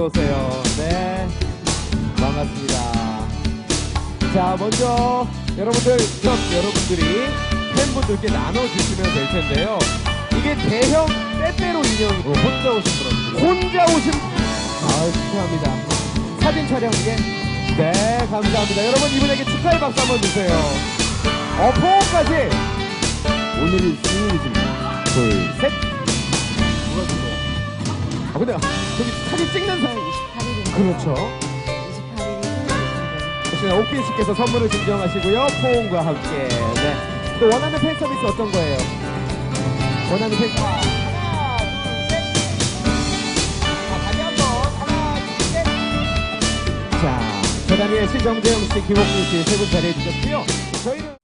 어서 오세요. 네, 반갑습니다. 자, 먼저 여러분들 첫 여러분들이 팬분들께 나눠주시면 될 텐데요. 이게 대형 빼빼로 인형이고 혼자 오신 분입니다. 혼자 오신 아, 축하합니다. 사진 촬영에 네, 감사합니다. 여러분 이분에게 축하의 박수 한번 주세요. 어, 포옹까지 오늘이 생일이십니다. 둘, 셋. 누가 들어? 아, 근데 저기 사진 찍는 사람 28일인데. 그렇죠. 28일이 생일인데. 혹시나 오킨 씨께서 선물을 증정하시고요. 포옹과 함께. 네. 또 원하는 팬 서비스 어떤 거예요? 원하는 팬 서비스. 하나, 둘, 셋. 자, 다시 한 번. 하나, 둘, 셋. 자, 저다니엘 씨, 정재영 씨, 김옥준 씨세 분 자리해 주셨고요. 저희는